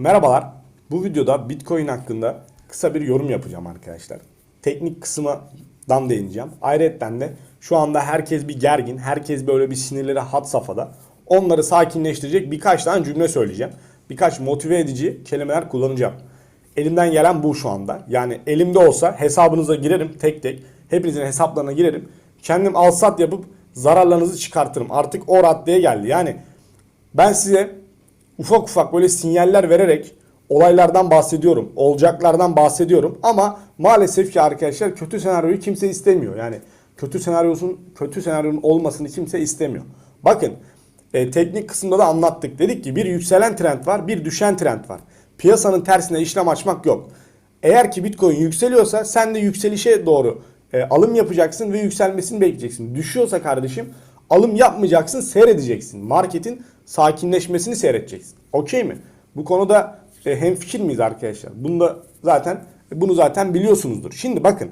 Merhabalar. Bu videoda Bitcoin hakkında kısa bir yorum yapacağım arkadaşlar. Teknik kısmından değineceğim. Ayrıca de şu anda herkes bir gergin, herkes böyle bir sinirleri hat safhada. Onları sakinleştirecek birkaç tane cümle söyleyeceğim. Birkaç motive edici kelimeler kullanacağım. Elimden gelen bu şu anda. Yani elimde olsa hesabınıza girerim tek tek. Hepinizin hesaplarına girerim. Kendim al sat yapıp zararlarınızı çıkartırım. Artık o raddeye geldi. Yani ben size ufak ufak böyle sinyaller vererek olaylardan bahsediyorum. Olacaklardan bahsediyorum. Ama maalesef ki arkadaşlar kötü senaryoyu kimse istemiyor. Yani kötü senaryosun kötü senaryonun olmasını kimse istemiyor. Bakın e, teknik kısımda da anlattık. Dedik ki bir yükselen trend var, bir düşen trend var. Piyasanın tersine işlem açmak yok. Eğer ki Bitcoin yükseliyorsa sen de yükselişe doğru e, alım yapacaksın ve yükselmesini bekleyeceksin. Düşüyorsa kardeşim alım yapmayacaksın, seyredeceksin. Marketin sakinleşmesini seyredeceksin. Okey mi? Bu konuda e, hemfikir miyiz arkadaşlar? Bunu da zaten bunu zaten biliyorsunuzdur. Şimdi bakın.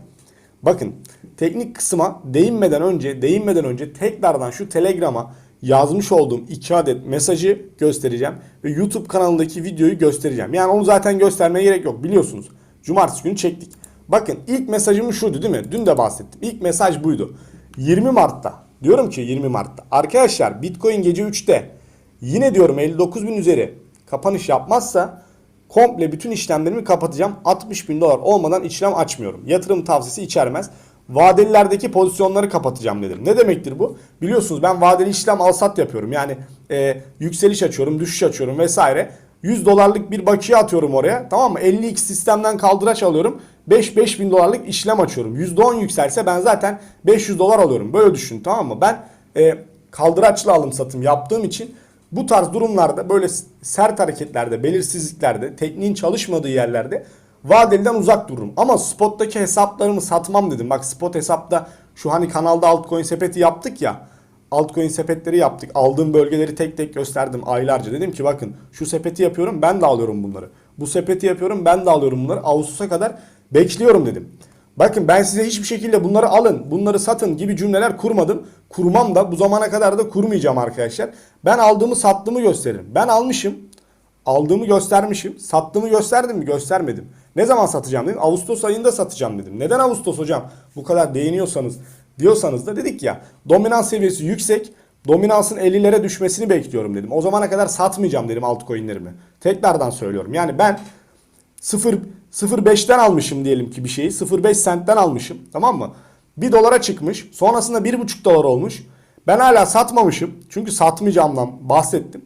Bakın teknik kısma değinmeden önce değinmeden önce tekrardan şu Telegram'a yazmış olduğum iki adet mesajı göstereceğim ve YouTube kanalındaki videoyu göstereceğim. Yani onu zaten göstermeye gerek yok biliyorsunuz. Cumartesi günü çektik. Bakın ilk mesajım şuydu değil mi? Dün de bahsettim. İlk mesaj buydu. 20 Mart'ta diyorum ki 20 Mart'ta arkadaşlar Bitcoin gece 3'te yine diyorum 59 bin üzeri kapanış yapmazsa komple bütün işlemlerimi kapatacağım. 60 bin dolar olmadan işlem açmıyorum. Yatırım tavsiyesi içermez. Vadelilerdeki pozisyonları kapatacağım dedim. Ne demektir bu? Biliyorsunuz ben vadeli işlem al sat yapıyorum. Yani e, yükseliş açıyorum, düşüş açıyorum vesaire. 100 dolarlık bir bakiye atıyorum oraya. Tamam mı? 50x sistemden kaldıraç alıyorum. 5 bin dolarlık işlem açıyorum. %10 yükselse ben zaten 500 dolar alıyorum. Böyle düşün tamam mı? Ben e, kaldıraçlı alım satım yaptığım için bu tarz durumlarda böyle sert hareketlerde, belirsizliklerde, tekniğin çalışmadığı yerlerde vadeliden uzak dururum. Ama spottaki hesaplarımı satmam dedim. Bak spot hesapta şu hani kanalda altcoin sepeti yaptık ya. Altcoin sepetleri yaptık. Aldığım bölgeleri tek tek gösterdim aylarca. Dedim ki bakın şu sepeti yapıyorum ben de alıyorum bunları. Bu sepeti yapıyorum ben de alıyorum bunları. Ağustos'a kadar bekliyorum dedim. Bakın ben size hiçbir şekilde bunları alın, bunları satın gibi cümleler kurmadım. Kurmam da bu zamana kadar da kurmayacağım arkadaşlar. Ben aldığımı sattığımı gösteririm. Ben almışım, aldığımı göstermişim, sattığımı gösterdim mi? Göstermedim. Ne zaman satacağım dedim. Ağustos ayında satacağım dedim. Neden Ağustos hocam? Bu kadar değiniyorsanız diyorsanız da dedik ya dominans seviyesi yüksek. Dominansın 50'lere düşmesini bekliyorum dedim. O zamana kadar satmayacağım dedim altcoin'lerimi. Tekrardan söylüyorum. Yani ben 0 0.5'ten almışım diyelim ki bir şeyi. 0.5 sentten almışım. Tamam mı? 1 dolara çıkmış. Sonrasında 1.5 dolar olmuş. Ben hala satmamışım. Çünkü satmayacağımdan bahsettim.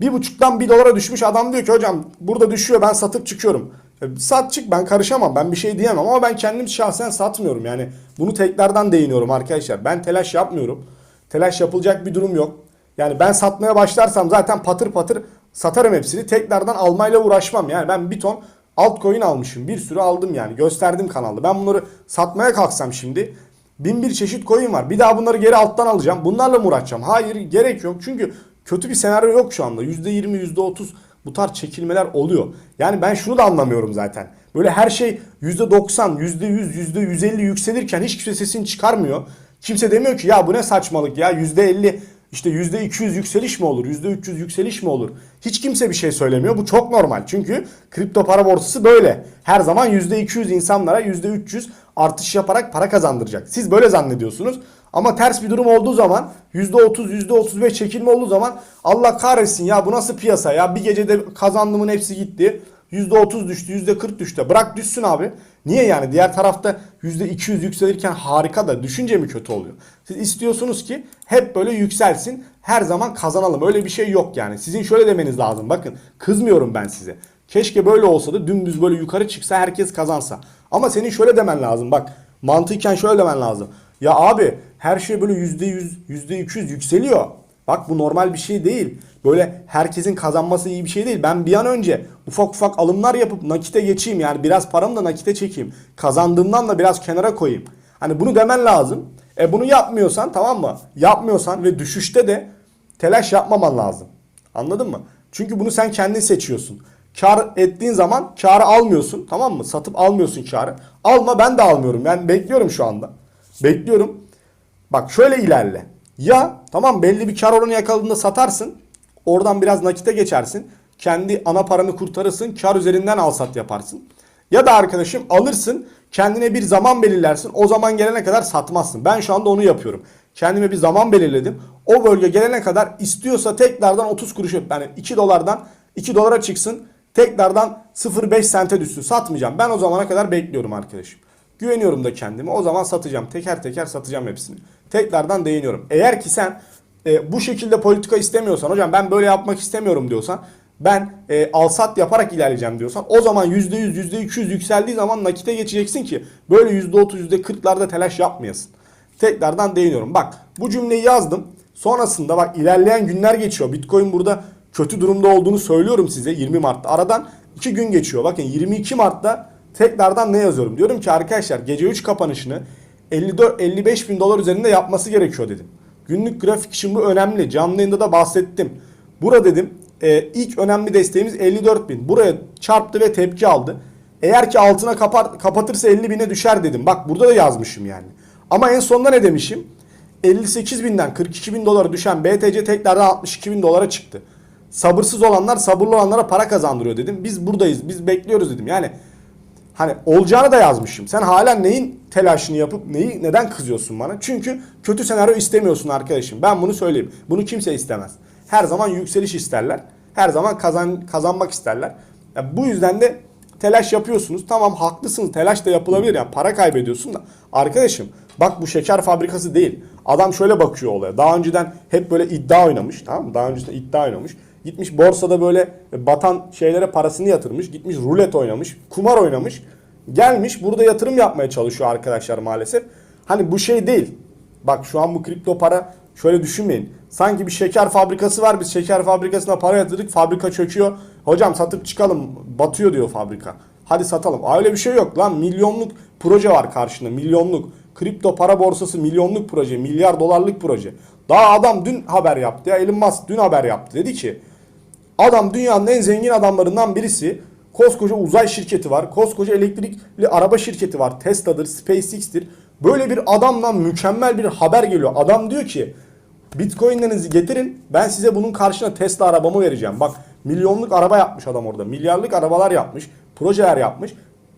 1.5'tan 1 dolara düşmüş. Adam diyor ki hocam burada düşüyor ben satıp çıkıyorum. E, Sat çık ben karışamam. Ben bir şey diyemem ama ben kendim şahsen satmıyorum. Yani bunu tekrardan değiniyorum arkadaşlar. Ben telaş yapmıyorum. Telaş yapılacak bir durum yok. Yani ben satmaya başlarsam zaten patır patır satarım hepsini. Tekrardan almayla uğraşmam. Yani ben bir ton altcoin almışım. Bir sürü aldım yani. Gösterdim kanalda. Ben bunları satmaya kalksam şimdi bin bir çeşit coin var. Bir daha bunları geri alttan alacağım. Bunlarla mı uğraşacağım? Hayır gerek yok. Çünkü kötü bir senaryo yok şu anda. %20, %30 bu tarz çekilmeler oluyor. Yani ben şunu da anlamıyorum zaten. Böyle her şey %90, %100, %150 yükselirken hiç kimse sesini çıkarmıyor. Kimse demiyor ki ya bu ne saçmalık ya %50 işte %200 yükseliş mi olur? %300 yükseliş mi olur? Hiç kimse bir şey söylemiyor. Bu çok normal. Çünkü kripto para borsası böyle. Her zaman %200 insanlara %300 artış yaparak para kazandıracak. Siz böyle zannediyorsunuz. Ama ters bir durum olduğu zaman %30, %35 çekilme olduğu zaman Allah kahretsin ya bu nasıl piyasa ya bir gecede kazandığımın hepsi gitti. %30 düştü, %40 düştü. Bırak düşsün abi. Niye yani? Diğer tarafta %200 yükselirken harika da düşünce mi kötü oluyor? Siz istiyorsunuz ki hep böyle yükselsin. Her zaman kazanalım. Öyle bir şey yok yani. Sizin şöyle demeniz lazım. Bakın kızmıyorum ben size. Keşke böyle olsa da dümdüz böyle yukarı çıksa herkes kazansa. Ama senin şöyle demen lazım. Bak mantıken şöyle demen lazım. Ya abi her şey böyle %100, %200 yükseliyor. Bak bu normal bir şey değil. Böyle herkesin kazanması iyi bir şey değil. Ben bir an önce ufak ufak alımlar yapıp nakite geçeyim. Yani biraz paramı da nakite çekeyim. Kazandığımdan da biraz kenara koyayım. Hani bunu demen lazım. E bunu yapmıyorsan tamam mı? Yapmıyorsan ve düşüşte de telaş yapmaman lazım. Anladın mı? Çünkü bunu sen kendin seçiyorsun. Kar ettiğin zaman karı almıyorsun tamam mı? Satıp almıyorsun karı. Alma ben de almıyorum. Ben bekliyorum şu anda. Bekliyorum. Bak şöyle ilerle. Ya tamam belli bir kar oranı yakaladığında satarsın. Oradan biraz nakite geçersin. kendi ana paranı kurtarırsın. Kar üzerinden al sat yaparsın. Ya da arkadaşım alırsın kendine bir zaman belirlersin. O zaman gelene kadar satmazsın. Ben şu anda onu yapıyorum. Kendime bir zaman belirledim. O bölge gelene kadar istiyorsa tekrardan 30 kuruş yani 2 dolardan 2 dolara çıksın. Tekrardan 0.5 sente düşsün. Satmayacağım. Ben o zamana kadar bekliyorum arkadaşım. Güveniyorum da kendime. O zaman satacağım. Teker teker satacağım hepsini. Tekrardan değiniyorum. Eğer ki sen e, bu şekilde politika istemiyorsan hocam ben böyle yapmak istemiyorum diyorsan ben e, alsat yaparak ilerleyeceğim diyorsan o zaman %100 %200 yükseldiği zaman nakite geçeceksin ki böyle %30 %40'larda telaş yapmayasın. Tekrardan değiniyorum. Bak bu cümleyi yazdım. Sonrasında bak ilerleyen günler geçiyor. Bitcoin burada kötü durumda olduğunu söylüyorum size 20 Mart'ta. Aradan 2 gün geçiyor. Bakın 22 Mart'ta tekrardan ne yazıyorum? Diyorum ki arkadaşlar gece 3 kapanışını 54 55 bin dolar üzerinde yapması gerekiyor dedim. Günlük grafik için bu önemli. Canlı yayında da bahsettim. Burada dedim e, ilk önemli desteğimiz 54 bin. Buraya çarptı ve tepki aldı. Eğer ki altına kapar, kapatırsa 50 bine düşer dedim. Bak burada da yazmışım yani. Ama en sonunda ne demişim? 58 binden 42 bin dolara düşen BTC tekrardan 62 bin dolara çıktı. Sabırsız olanlar sabırlı olanlara para kazandırıyor dedim. Biz buradayız biz bekliyoruz dedim. Yani hani olacağını da yazmışım. Sen hala neyin telaşını yapıp neyi neden kızıyorsun bana? Çünkü kötü senaryo istemiyorsun arkadaşım. Ben bunu söyleyeyim. Bunu kimse istemez. Her zaman yükseliş isterler. Her zaman kazan kazanmak isterler. Ya bu yüzden de telaş yapıyorsunuz. Tamam haklısınız. Telaş da yapılabilir. Yani para kaybediyorsun da. Arkadaşım bak bu şeker fabrikası değil. Adam şöyle bakıyor olaya. Daha önceden hep böyle iddia oynamış. Tamam mı? Daha önceden iddia oynamış. Gitmiş borsada böyle batan şeylere parasını yatırmış. Gitmiş rulet oynamış. Kumar oynamış. Gelmiş burada yatırım yapmaya çalışıyor arkadaşlar maalesef. Hani bu şey değil. Bak şu an bu kripto para şöyle düşünmeyin. Sanki bir şeker fabrikası var. Biz şeker fabrikasına para yatırdık. Fabrika çöküyor. Hocam satıp çıkalım. Batıyor diyor fabrika. Hadi satalım. Öyle bir şey yok lan. Milyonluk proje var karşında. Milyonluk. Kripto para borsası milyonluk proje. Milyar dolarlık proje. Daha adam dün haber yaptı ya. Elon Musk dün haber yaptı. Dedi ki adam dünyanın en zengin adamlarından birisi. Koskoca uzay şirketi var. Koskoca elektrikli araba şirketi var. Tesla'dır, SpaceX'tir. Böyle bir adamdan mükemmel bir haber geliyor. Adam diyor ki Bitcoin'lerinizi getirin. Ben size bunun karşına Tesla arabamı vereceğim. Bak milyonluk araba yapmış adam orada. Milyarlık arabalar yapmış. Projeler yapmış.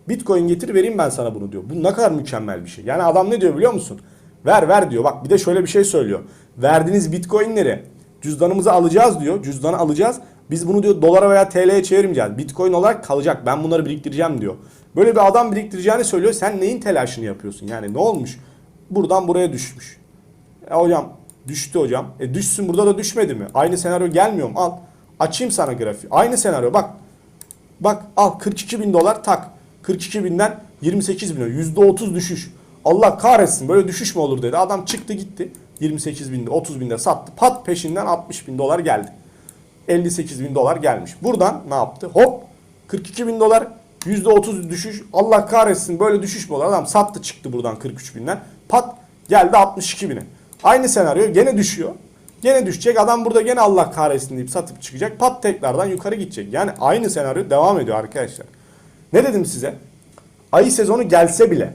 Bitcoin getir vereyim ben sana bunu diyor. Bu ne kadar mükemmel bir şey. Yani adam ne diyor biliyor musun? Ver ver diyor. Bak bir de şöyle bir şey söylüyor. Verdiğiniz Bitcoin'leri cüzdanımıza alacağız diyor. Cüzdanı alacağız. Biz bunu diyor dolara veya TL'ye çevirmeyeceğiz. Bitcoin olarak kalacak. Ben bunları biriktireceğim diyor. Böyle bir adam biriktireceğini söylüyor. Sen neyin telaşını yapıyorsun? Yani ne olmuş? Buradan buraya düşmüş. E hocam düştü hocam. E düşsün burada da düşmedi mi? Aynı senaryo gelmiyor mu? Al. Açayım sana grafiği. Aynı senaryo bak. Bak al 42 bin dolar tak. 42 binden 28 bine. %30 düşüş. Allah kahretsin böyle düşüş mü olur dedi. Adam çıktı gitti. 28 binde 30 binde sattı. Pat peşinden 60 bin dolar geldi. 58 bin dolar gelmiş. Buradan ne yaptı? Hop 42 bin dolar %30 düşüş. Allah kahretsin böyle düşüş mü olur? Adam sattı çıktı buradan 43 binden. Pat geldi 62 bine. Aynı senaryo gene düşüyor. Gene düşecek. Adam burada gene Allah kahretsin deyip satıp çıkacak. Pat tekrardan yukarı gidecek. Yani aynı senaryo devam ediyor arkadaşlar. Ne dedim size? Ayı sezonu gelse bile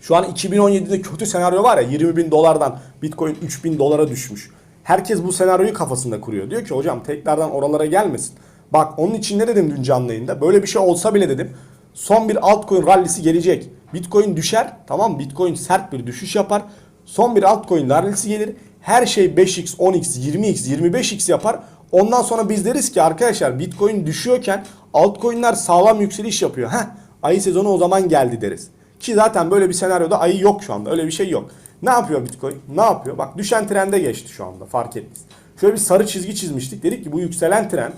şu an 2017'de kötü senaryo var ya 20 bin dolardan Bitcoin 3 bin dolara düşmüş. Herkes bu senaryoyu kafasında kuruyor. Diyor ki hocam tekrardan oralara gelmesin. Bak onun için ne dedim dün canlı yayında? Böyle bir şey olsa bile dedim. Son bir altcoin rallisi gelecek. Bitcoin düşer. Tamam Bitcoin sert bir düşüş yapar. Son bir altcoin rallisi gelir. Her şey 5x, 10x, 20x, 25x yapar. Ondan sonra biz deriz ki arkadaşlar Bitcoin düşüyorken altcoin'ler sağlam yükseliş yapıyor. Heh, ayı sezonu o zaman geldi deriz. Ki zaten böyle bir senaryoda ayı yok şu anda. Öyle bir şey yok. Ne yapıyor Bitcoin? Ne yapıyor? Bak düşen trende geçti şu anda fark ettiniz. Şöyle bir sarı çizgi çizmiştik. Dedik ki bu yükselen trend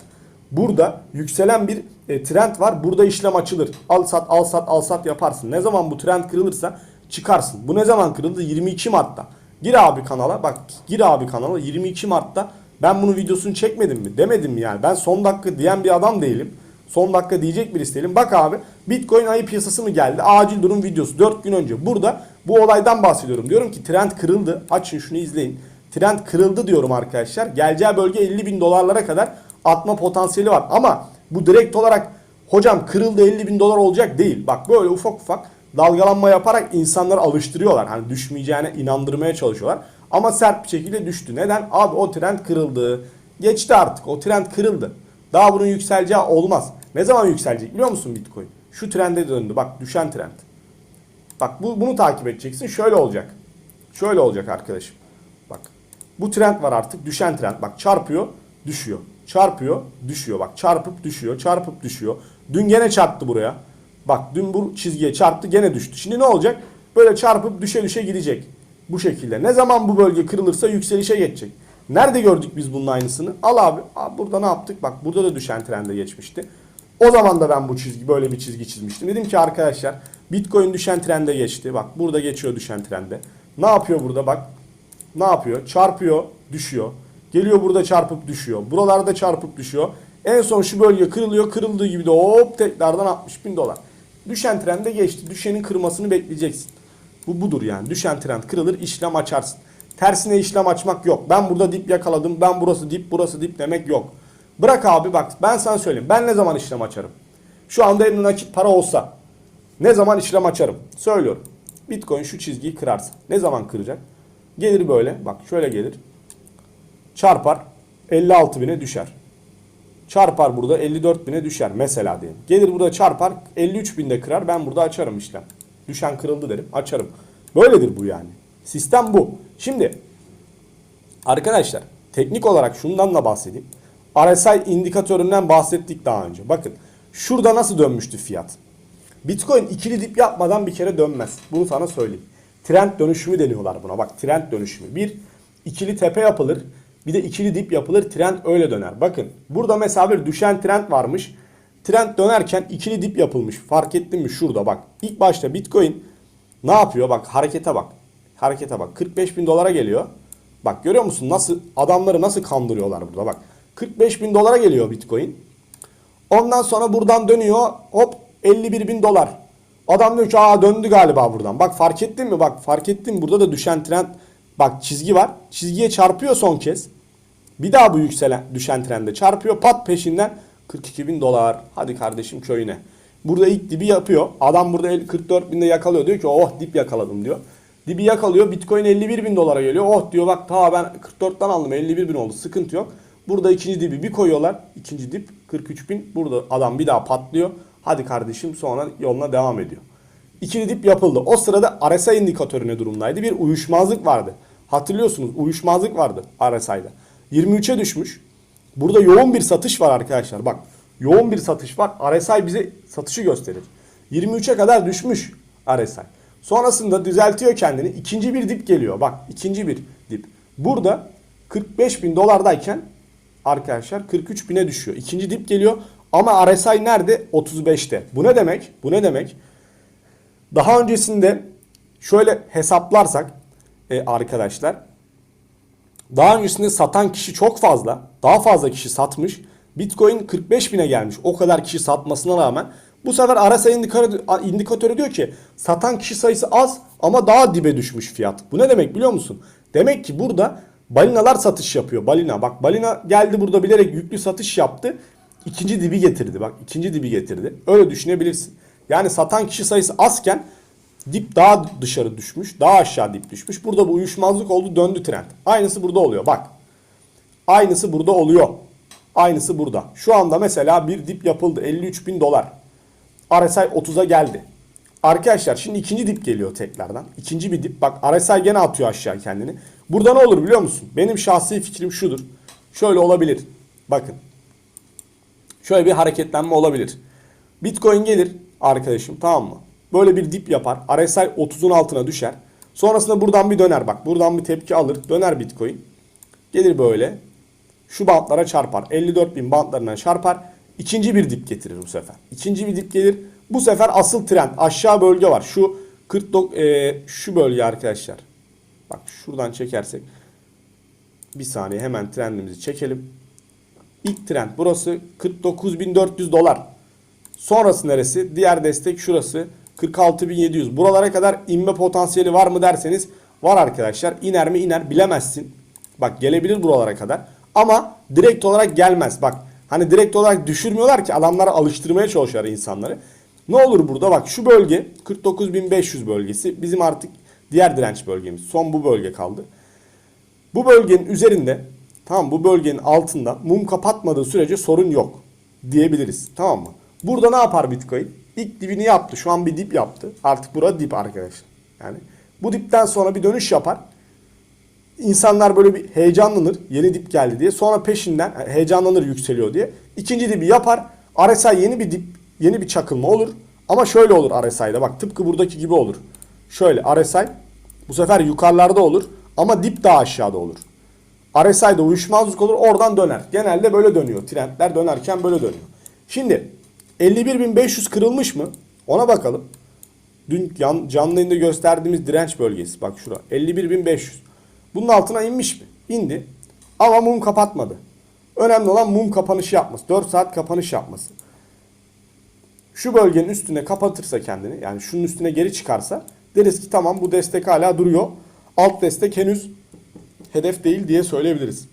burada yükselen bir e, trend var. Burada işlem açılır. Al sat al sat al sat yaparsın. Ne zaman bu trend kırılırsa çıkarsın. Bu ne zaman kırıldı? 22 Mart'ta. Gir abi kanala. Bak gir abi kanala. 22 Mart'ta ben bunun videosunu çekmedim mi? Demedim mi yani? Ben son dakika diyen bir adam değilim. Son dakika diyecek birisi değilim. Bak abi Bitcoin ayı piyasası mı geldi? Acil durum videosu 4 gün önce. Burada bu olaydan bahsediyorum. Diyorum ki trend kırıldı. Açın şunu izleyin. Trend kırıldı diyorum arkadaşlar. Geleceği bölge 50 bin dolarlara kadar atma potansiyeli var. Ama bu direkt olarak hocam kırıldı 50 bin dolar olacak değil. Bak böyle ufak ufak dalgalanma yaparak insanları alıştırıyorlar. Hani düşmeyeceğine inandırmaya çalışıyorlar. Ama sert bir şekilde düştü. Neden? Abi o trend kırıldı. Geçti artık. O trend kırıldı. Daha bunun yükseleceği olmaz. Ne zaman yükselecek biliyor musun Bitcoin? Şu trende döndü. Bak düşen trend. Bak bu, bunu takip edeceksin. Şöyle olacak. Şöyle olacak arkadaşım. Bak. Bu trend var artık. Düşen trend. Bak çarpıyor, düşüyor. Çarpıyor, düşüyor. Bak çarpıp düşüyor, çarpıp düşüyor. Dün gene çarptı buraya. Bak dün bu çizgiye çarptı gene düştü. Şimdi ne olacak? Böyle çarpıp düşe düşe gidecek. Bu şekilde. Ne zaman bu bölge kırılırsa yükselişe geçecek. Nerede gördük biz bunun aynısını? Al abi. Abi burada ne yaptık? Bak burada da düşen trende geçmişti. O zaman da ben bu çizgi böyle bir çizgi çizmiştim. Dedim ki arkadaşlar Bitcoin düşen trende geçti. Bak burada geçiyor düşen trende. Ne yapıyor burada? Bak ne yapıyor? Çarpıyor, düşüyor. Geliyor burada çarpıp düşüyor. Buralarda çarpıp düşüyor. En son şu bölge kırılıyor. Kırıldığı gibi de hop tekrardan 60 bin dolar. Düşen trende geçti. Düşenin kırmasını bekleyeceksin. Bu budur yani. Düşen trend kırılır işlem açarsın. Tersine işlem açmak yok. Ben burada dip yakaladım. Ben burası dip burası dip demek yok. Bırak abi bak ben sana söyleyeyim. Ben ne zaman işlem açarım? Şu anda elimde nakit para olsa ne zaman işlem açarım? Söylüyorum. Bitcoin şu çizgiyi kırarsa. Ne zaman kıracak? Gelir böyle. Bak şöyle gelir. Çarpar. 56 bine düşer. Çarpar burada 54 bine düşer mesela diyelim. Gelir burada çarpar 53 binde kırar ben burada açarım işlem. Düşen kırıldı derim açarım. Böyledir bu yani. Sistem bu. Şimdi arkadaşlar teknik olarak şundan da bahsedeyim. RSI indikatöründen bahsettik daha önce. Bakın şurada nasıl dönmüştü fiyat. Bitcoin ikili dip yapmadan bir kere dönmez. Bunu sana söyleyeyim. Trend dönüşümü deniyorlar buna. Bak trend dönüşümü. Bir ikili tepe yapılır. Bir de ikili dip yapılır. Trend öyle döner. Bakın burada mesela bir düşen trend varmış. Trend dönerken ikili dip yapılmış. Fark ettin mi? Şurada bak. İlk başta Bitcoin ne yapıyor? Bak harekete bak. Harekete bak. 45 bin dolara geliyor. Bak görüyor musun? Nasıl adamları nasıl kandırıyorlar burada bak. 45 bin dolara geliyor Bitcoin. Ondan sonra buradan dönüyor. Hop 51 bin dolar. Adam diyor ki aa döndü galiba buradan. Bak fark ettin mi? Bak fark ettin mi? Burada da düşen trend. Bak çizgi var. Çizgiye çarpıyor son kez. Bir daha bu yükselen düşen trende çarpıyor. Pat peşinden 42 bin dolar. Hadi kardeşim köyüne. Burada ilk dibi yapıyor. Adam burada el- 44 binde yakalıyor. Diyor ki oh dip yakaladım diyor. Dibi yakalıyor. Bitcoin 51 bin dolara geliyor. Oh diyor bak ta ben 44'ten aldım 51 bin oldu. Sıkıntı yok. Burada ikinci dibi bir koyuyorlar. İkinci dip 43 bin. Burada adam bir daha patlıyor. Hadi kardeşim sonra yoluna devam ediyor. İkili dip yapıldı. O sırada RSI indikatörü ne durumdaydı? Bir uyuşmazlık vardı. Hatırlıyorsunuz uyuşmazlık vardı RSI'da. 23'e düşmüş. Burada yoğun bir satış var arkadaşlar. Bak yoğun bir satış var. RSI bize satışı gösterir. 23'e kadar düşmüş RSI. Sonrasında düzeltiyor kendini. İkinci bir dip geliyor. Bak ikinci bir dip. Burada 45 bin dolardayken arkadaşlar 43 bine düşüyor. İkinci dip geliyor. Ama RSI nerede? 35'te. Bu ne demek? Bu ne demek? Daha öncesinde şöyle hesaplarsak e, arkadaşlar daha öncesinde satan kişi çok fazla. Daha fazla kişi satmış. Bitcoin 45 bine gelmiş. O kadar kişi satmasına rağmen. Bu sefer RSI indikatörü, diyor ki satan kişi sayısı az ama daha dibe düşmüş fiyat. Bu ne demek biliyor musun? Demek ki burada balinalar satış yapıyor. Balina bak balina geldi burada bilerek yüklü satış yaptı. İkinci dibi getirdi bak ikinci dibi getirdi. Öyle düşünebilirsin. Yani satan kişi sayısı azken dip daha dışarı düşmüş. Daha aşağı dip düşmüş. Burada bu uyuşmazlık oldu döndü trend. Aynısı burada oluyor bak. Aynısı burada oluyor. Aynısı burada. Şu anda mesela bir dip yapıldı. 53 bin dolar. RSI 30'a geldi. Arkadaşlar şimdi ikinci dip geliyor tekrardan. İkinci bir dip. Bak RSI gene atıyor aşağı kendini. Burada ne olur biliyor musun? Benim şahsi fikrim şudur. Şöyle olabilir. Bakın. Şöyle bir hareketlenme olabilir. Bitcoin gelir arkadaşım tamam mı? Böyle bir dip yapar. RSI 30'un altına düşer. Sonrasında buradan bir döner bak. Buradan bir tepki alır. Döner Bitcoin. Gelir böyle. Şu bantlara çarpar. 54 bin bantlarına çarpar. İkinci bir dip getirir bu sefer. İkinci bir dip gelir. Bu sefer asıl trend aşağı bölge var. Şu 49 e, şu bölge arkadaşlar. Bak şuradan çekersek bir saniye hemen trendimizi çekelim. İlk trend burası 49.400 dolar. Sonrası neresi? Diğer destek şurası 46.700. Buralara kadar inme potansiyeli var mı derseniz var arkadaşlar. İner mi iner bilemezsin. Bak gelebilir buralara kadar. Ama direkt olarak gelmez. Bak hani direkt olarak düşürmüyorlar ki adamlara alıştırmaya çalışıyorlar insanları. Ne olur burada bak şu bölge 49.500 bölgesi bizim artık diğer direnç bölgemiz. Son bu bölge kaldı. Bu bölgenin üzerinde Tamam bu bölgenin altında mum kapatmadığı sürece sorun yok diyebiliriz. Tamam mı? Burada ne yapar Bitcoin? İlk dibini yaptı. Şu an bir dip yaptı. Artık burada dip arkadaşlar. Yani bu dipten sonra bir dönüş yapar. İnsanlar böyle bir heyecanlanır. Yeni dip geldi diye. Sonra peşinden heyecanlanır yükseliyor diye. İkinci dibi yapar. RSI yeni bir dip, yeni bir çakılma olur. Ama şöyle olur RSI'de. Bak tıpkı buradaki gibi olur. Şöyle RSI bu sefer yukarılarda olur. Ama dip daha aşağıda olur. RSI'de uyuşmazlık olur. Oradan döner. Genelde böyle dönüyor. Trendler dönerken böyle dönüyor. Şimdi 51.500 kırılmış mı? Ona bakalım. Dün yan, canlı yayında gösterdiğimiz direnç bölgesi. Bak şura. 51.500. Bunun altına inmiş mi? İndi. Ama mum kapatmadı. Önemli olan mum kapanışı yapması. 4 saat kapanış yapması. Şu bölgenin üstüne kapatırsa kendini yani şunun üstüne geri çıkarsa deriz ki tamam bu destek hala duruyor. Alt destek henüz hedef değil diye söyleyebiliriz.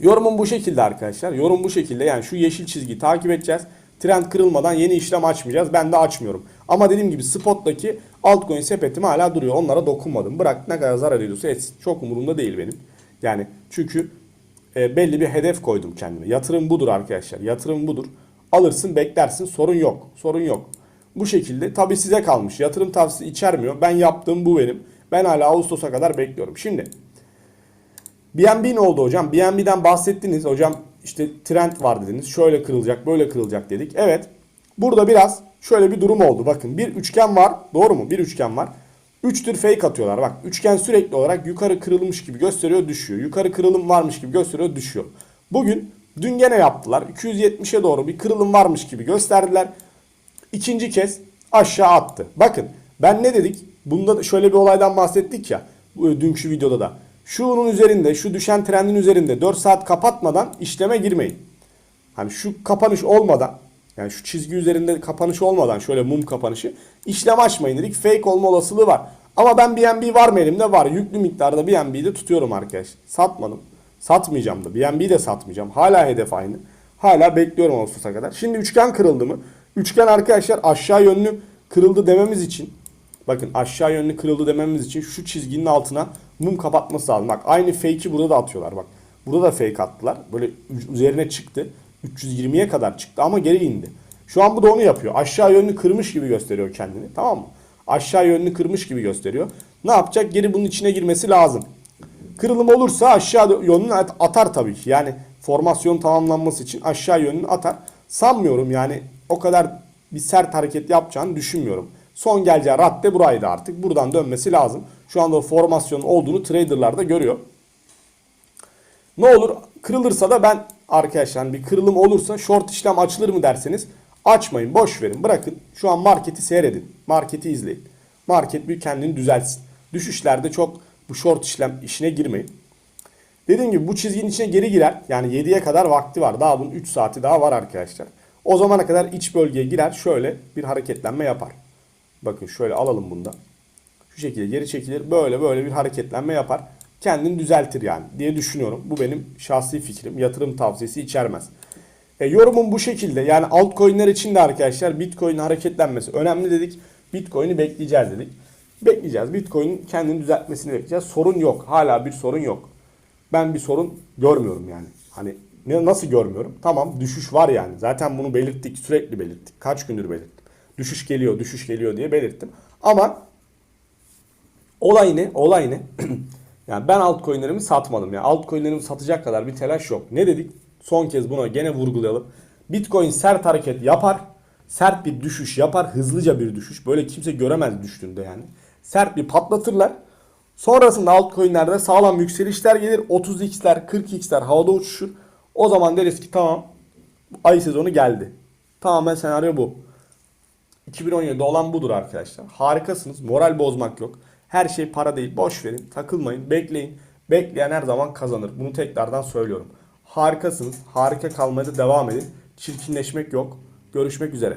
Yorumum bu şekilde arkadaşlar. Yorum bu şekilde. Yani şu yeşil çizgiyi takip edeceğiz. Trend kırılmadan yeni işlem açmayacağız. Ben de açmıyorum. Ama dediğim gibi spot'taki altcoin sepetim hala duruyor. Onlara dokunmadım. Bırak ne kadar zarar ediyorsa etsin. Çok umurumda değil benim. Yani çünkü e, belli bir hedef koydum kendime. Yatırım budur arkadaşlar. Yatırım budur. Alırsın beklersin sorun yok. Sorun yok. Bu şekilde tabii size kalmış. Yatırım tavsiyesi içermiyor. Ben yaptığım bu benim. Ben hala Ağustos'a kadar bekliyorum. Şimdi BNB ne oldu hocam? BNB'den bahsettiniz. Hocam işte trend var dediniz. Şöyle kırılacak, böyle kırılacak dedik. Evet. Burada biraz şöyle bir durum oldu. Bakın bir üçgen var. Doğru mu? Bir üçgen var. Üçtür fake atıyorlar. Bak üçgen sürekli olarak yukarı kırılmış gibi gösteriyor düşüyor. Yukarı kırılım varmış gibi gösteriyor düşüyor. Bugün dün gene yaptılar. 270'e doğru bir kırılım varmış gibi gösterdiler. İkinci kez aşağı attı. Bakın ben ne dedik? Bunda da şöyle bir olaydan bahsettik ya. Dünkü videoda da. Şunun üzerinde, şu düşen trendin üzerinde 4 saat kapatmadan işleme girmeyin. Hani şu kapanış olmadan, yani şu çizgi üzerinde kapanış olmadan şöyle mum kapanışı işlem açmayın dedik. Fake olma olasılığı var. Ama ben BNB var mı elimde? Var. Yüklü miktarda BNB'yi de tutuyorum arkadaş. Satmadım. Satmayacağım da. BNB'yi de satmayacağım. Hala hedef aynı. Hala bekliyorum Ağustos'a kadar. Şimdi üçgen kırıldı mı? Üçgen arkadaşlar aşağı yönlü kırıldı dememiz için bakın aşağı yönlü kırıldı dememiz için şu çizginin altına mum kapatması lazım. Bak aynı fake'i burada da atıyorlar bak. Burada da fake attılar. Böyle üzerine çıktı. 320'ye kadar çıktı ama geri indi. Şu an bu da onu yapıyor. Aşağı yönlü kırmış gibi gösteriyor kendini. Tamam mı? Aşağı yönlü kırmış gibi gösteriyor. Ne yapacak? Geri bunun içine girmesi lazım. Kırılım olursa aşağı yönünü atar tabii ki. Yani formasyon tamamlanması için aşağı yönünü atar. Sanmıyorum yani o kadar bir sert hareket yapacağını düşünmüyorum. Son geleceği radde buraydı artık. Buradan dönmesi lazım. Şu anda formasyonun olduğunu traderlar da görüyor. Ne olur kırılırsa da ben arkadaşlar bir kırılım olursa short işlem açılır mı derseniz açmayın boş verin bırakın. Şu an marketi seyredin. Marketi izleyin. Market bir kendini düzeltsin. Düşüşlerde çok bu short işlem işine girmeyin. Dediğim gibi bu çizginin içine geri girer. Yani 7'ye kadar vakti var. Daha bunun 3 saati daha var arkadaşlar. O zamana kadar iç bölgeye girer. Şöyle bir hareketlenme yapar. Bakın şöyle alalım bunda. Şu şekilde geri çekilir. Böyle böyle bir hareketlenme yapar. Kendini düzeltir yani diye düşünüyorum. Bu benim şahsi fikrim. Yatırım tavsiyesi içermez. E, yorumum bu şekilde. Yani altcoin'ler için de arkadaşlar Bitcoin hareketlenmesi önemli dedik. Bitcoin'i bekleyeceğiz dedik. Bekleyeceğiz. Bitcoin'in kendini düzeltmesini bekleyeceğiz. Sorun yok. Hala bir sorun yok. Ben bir sorun görmüyorum yani. Hani nasıl görmüyorum? Tamam düşüş var yani. Zaten bunu belirttik. Sürekli belirttik. Kaç gündür belirttim. Düşüş geliyor, düşüş geliyor diye belirttim. Ama olay ne? Olay ne? yani ben altcoin'lerimi satmadım. Yani altcoin'lerimi satacak kadar bir telaş yok. Ne dedik? Son kez buna gene vurgulayalım. Bitcoin sert hareket yapar. Sert bir düşüş yapar. Hızlıca bir düşüş. Böyle kimse göremez düştüğünde yani. Sert bir patlatırlar. Sonrasında altcoin'lerde sağlam yükselişler gelir. 30x'ler, 40x'ler havada uçuşur. O zaman deriz ki tamam ay sezonu geldi. Tamamen senaryo bu. 2017'de olan budur arkadaşlar. Harikasınız. Moral bozmak yok. Her şey para değil. Boş verin. Takılmayın. Bekleyin. Bekleyen her zaman kazanır. Bunu tekrardan söylüyorum. Harikasınız. Harika kalmaya da devam edin. Çirkinleşmek yok. Görüşmek üzere.